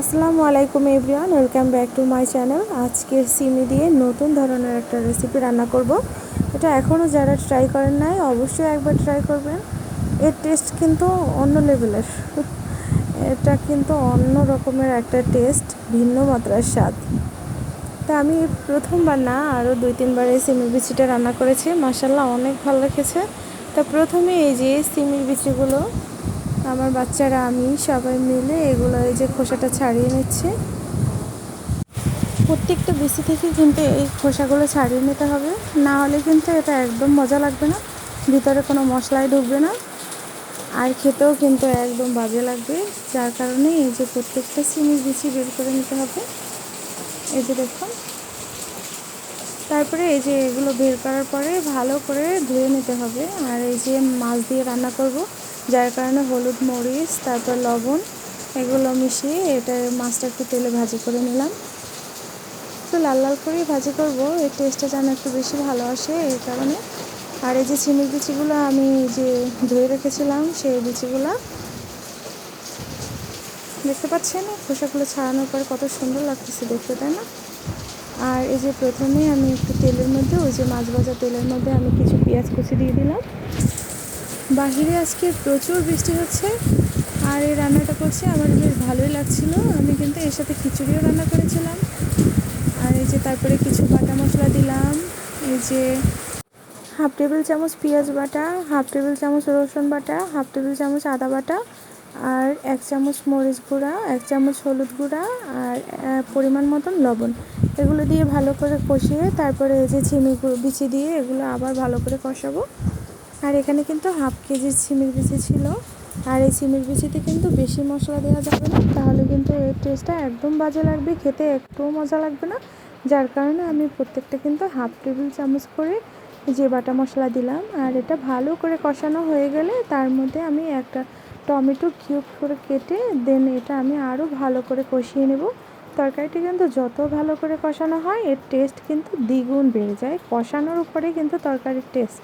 আসসালামু আলাইকুম everyone, welcome back to my channel. আজকের সিমি দিয়ে নতুন ধরনের একটা রেসিপি রান্না করব। এটা এখনও যারা ট্রাই করেন নাই, অবশ্যই একবার ট্রাই করবেন। এর টেস্ট কিন্তু অন্য লেভেলের এটা কিন্তু অন্য রকমের একটা টেস্ট ভিন্ন মাত্রার স্বাদ। তা আমি প্রথমবার না আরও দুই, তিনবার এই সিমির বিচিটা রান্না করেছি। মাসাল্লাহ অনেক ভালো লেগেছে। তা প্রথমে এই যে সিমির বিচিগুলো আমার বাচ্চারা, আমি সবাই মিলে এগুলো এই যে খোসাটা ছাড়িয়ে নিচ্ছে। প্রত্যেকটা বিচি থেকে কিন্তু এই খোসাগুলো ছাড়িয়ে নিতে হবে। না হলে কিন্তু এটা একদম মজা লাগবে না, ভিতরে কোনো মশলাই ঢুকবে না। আর খেতেও কিন্তু একদম বাজে লাগবে, যার কারণে এই যে প্রত্যেকটা সিমির বিচি বের করে নিতে হবে। এই যে দেখুন। তারপরে এই যে এগুলো বের করার পরে ভালো করে ধুয়ে নিতে হবে। আর এই যে মাছ দিয়ে রান্না করব যার কারণে হলুদ মরিচ, তারপর লবণ, এগুলো মিশিয়ে এটা মাছটা একটু তেলে ভাজি করে নিলাম। একটু লাল লাল করেই ভাজি করব এই টেস্টটা যেন একটু বেশি ভালো আসে এই কারণে। আর এই যে চিনির বিচিগুলো আমি যে ধুয়ে রেখেছিলাম সেই বিচিগুলো, দেখতে পাচ্ছেন? খোসাগুলো ছাড়ানোর পরে কত সুন্দর লাগতেছে দেখতে, তাই না? আর এই যে প্রথমে আমি একটু তেলের মধ্যে, ওই যে মাছ ভাজা তেলের মধ্যে আমি কিছু পেঁয়াজ কুচি দিয়ে দিলাম। বাহিরে আজকে প্রচুর বৃষ্টি হচ্ছে আর এই রান্নাটা করছে, আমার বেশ ভালোই লাগছিল। আমি কিন্তু এর সাথে খিচুড়িও রান্না করেছিলাম। আর এই যে তারপরে কিছু বাটা মশলা দিলাম, এই যে হাফ টেবিল চামচ পেঁয়াজ বাটা, হাফ টেবিল চামচ রসুন বাটা, হাফ টেবিল চামচ আদা বাটা, আর এক চামচ মরিচ গুঁড়া, এক চামচ হলুদ গুঁড়া, আর পরিমাণ মতন লবণ। এগুলো দিয়ে ভালো করে কষিয়ে তারপরে এই যে চিনি বিচি দিয়ে এগুলো আবার ভালো করে কষাবো। আর এখানে কিন্তু হাফ কেজি সিমির বিচি ছিল। আর এই সিমির বিচিতে কিন্তু বেশি মশলা দেওয়া যাবে না, তাহলে কিন্তু এর টেস্টটা একদম বাজে লাগবে, খেতে একটুও মজা লাগবে না। যার কারণে আমি প্রত্যেকটা কিন্তু হাফ টেবিল চামচ করে যে বাটা মশলা দিলাম, আর এটা ভালো করে কষানো হয়ে গেলে তার মধ্যে আমি একটা টমেটো কিউব করে কেটে দেন এটা আমি আরও ভালো করে কষিয়ে নেব। তরকারিটি কিন্তু যত ভালো করে কষানো হয়, এর টেস্ট কিন্তু দ্বিগুণ বেড়ে যায়, কষানোর উপরে কিন্তু তরকারির টেস্ট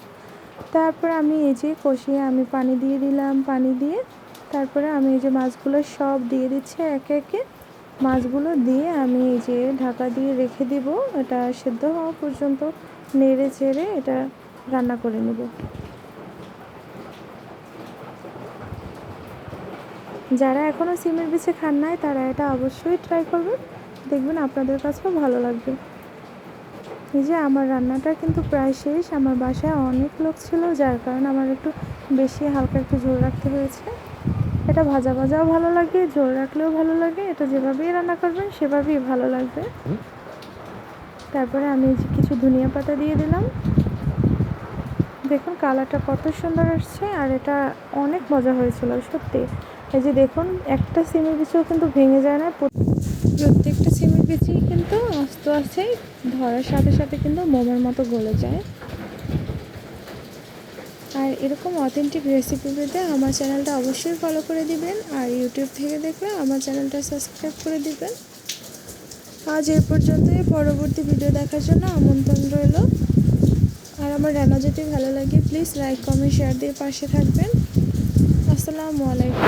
তারপর আমি এই যে কষিয়ে আমি পানি দিয়ে দিলাম, পানি দিয়ে তারপরে আমি এই যে মাছগুলো সব দিয়ে দিচ্ছি একে একে। মাছগুলো দিয়ে আমি এই যে ঢাকা দিয়ে রেখে দিব, এটা সেদ্ধ হওয়া পর্যন্ত নেড়ে চেড়ে এটা রান্না করে নেব। যারা এখনও সিমের বিছে খান নাই, তারা এটা অবশ্যই ট্রাই করবেন। দেখবেন আপনাদের কাছেও ভালো লাগবে। এই যে আমার রান্নাটা কিন্তু প্রায় শেষ। আমার বাসায় অনেক লোক ছিল যার কারণে আমার একটু বেশি হালকা একটু জোর রাখতে হয়েছে। এটা ভাজা ভাজাও ভালো লাগে জোর রাখলেও ভালো লাগে। এটা যেভাবেই রান্না করবেন সেভাবেই ভালো লাগবে। তারপরে আমি কিছু ধনিয়া পাতা দিয়ে দিলাম। দেখুন কালারটা কত সুন্দর আসছে আর এটা অনেক মজা হয়েছিল সত্যি। এই যে দেখুন একটা সিমের পিছুও কিন্তু ভেঙে যায় না প্রত্যেকটা সিমের পিছি কিন্তু আস্তে আস্তে ধরার সাথে সাথে কিন্তু মোমোর মতো গলে যায়। আর এরকম অথেন্টিক রেসিপি পেতে আমার চ্যানেলটা অবশ্যই ফলো করে দিবেন, আর ইউটিউব থেকে দেখলে আমার চ্যানেলটা সাবস্ক্রাইব করে দিবেন। আজ এ পর্যন্তই, পরবর্তী ভিডিও দেখার জন্য আমন্ত্রণ রইল। আর আমার রান্না যদি ভালো লাগে প্লিজ লাইক কমেন্ট শেয়ার দিয়ে পাশে থাকবেন। আসসালামু আলাইকুম।